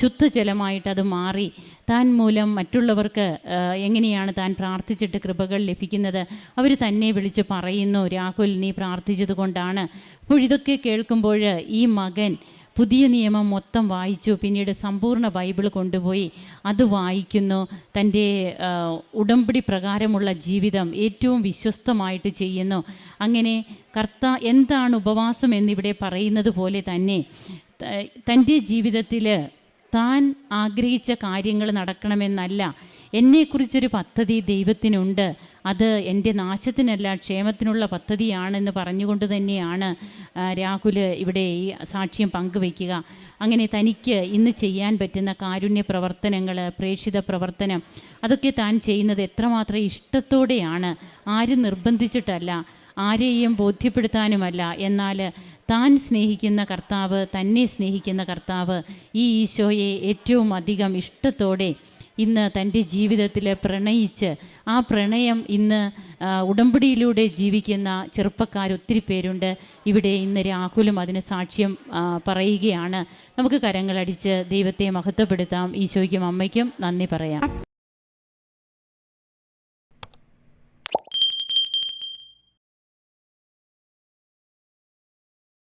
ശുദ്ധജലമായിട്ട് അത് മാറി? താൻ മൂലം മറ്റുള്ളവർക്ക് എങ്ങനെയാണ് താൻ പ്രാർത്ഥിച്ചിട്ട് കൃപകൾ ലഭിക്കുന്നത്? അവർ തന്നെ വിളിച്ച് പറയുന്നു രാഹുൽ നീ പ്രാർത്ഥിച്ചത് കൊണ്ടാണ് അപ്പോൾ ഇതൊക്കെ കേൾക്കുമ്പോൾ ഈ മകൻ പുതിയ നിയമം മൊത്തം വായിച്ചു പിന്നീട് സമ്പൂർണ ബൈബിൾ കൊണ്ടുപോയി അത് വായിക്കുന്നു. തന്റെ ഉടമ്പടി പ്രകാരമുള്ള ജീവിതം ഏറ്റവും വിശ്വസ്തമായിട്ട് ചെയ്യുന്നു. അങ്ങനെ കർത്ത എന്താണ് ഉപവാസം എന്നിവിടെ പറയുന്നത് പോലെ തന്നെ തന്റെ ജീവിതത്തിൽ താൻ ആഗ്രഹിച്ച കാര്യങ്ങൾ നടക്കണമെന്നല്ല. എന്നെക്കുറിച്ചൊരു പദ്ധതി ദൈവത്തിനുണ്ട്. അത് എന്റെ നാശത്തിനല്ല ക്ഷേമത്തിനുള്ള പദ്ധതിയാണെന്ന് പറഞ്ഞുകൊണ്ട് തന്നെയാണ് രാഹുൽ ഇവിടെ ഈ സാക്ഷ്യം പങ്കുവയ്ക്കുക. അങ്ങനെ തനിക്ക് ഇന്ന് ചെയ്യാൻ പറ്റുന്ന കാരുണ്യ പ്രവർത്തനങ്ങൾ പ്രേക്ഷിത പ്രവർത്തനം അതൊക്കെ താൻ ചെയ്യുന്നത് എത്രമാത്രം ഇഷ്ടത്തോടെയാണ്. ആരും നിർബന്ധിച്ചിട്ടല്ല ആരെയും ബോധ്യപ്പെടുത്താനുമല്ല. എന്നാൽ താൻ സ്നേഹിക്കുന്ന കർത്താവ് തന്നെ സ്നേഹിക്കുന്ന കർത്താവ് ഈ ഈശോയെ ഏറ്റവും അധികം ഇഷ്ടത്തോടെ ഇന്ന് തന്റെ ജീവിതത്തിൽ പ്രണയിച്ച് ആ പ്രണയം ഇന്ന് ഉടമ്പടിയിലൂടെ ജീവിക്കുന്ന ചെറുപ്പക്കാർ ഒത്തിരി പേരുണ്ട്. ഇവിടെ ഇന്ന് രാഹുലും അതിന് സാക്ഷ്യം പറയുകയാണ്. നമുക്ക് കരങ്ങളടിച്ച് ദൈവത്തെ മഹത്വപ്പെടുത്താം. ഈശോയ്ക്കും അമ്മയ്ക്കും നന്ദി പറയാം.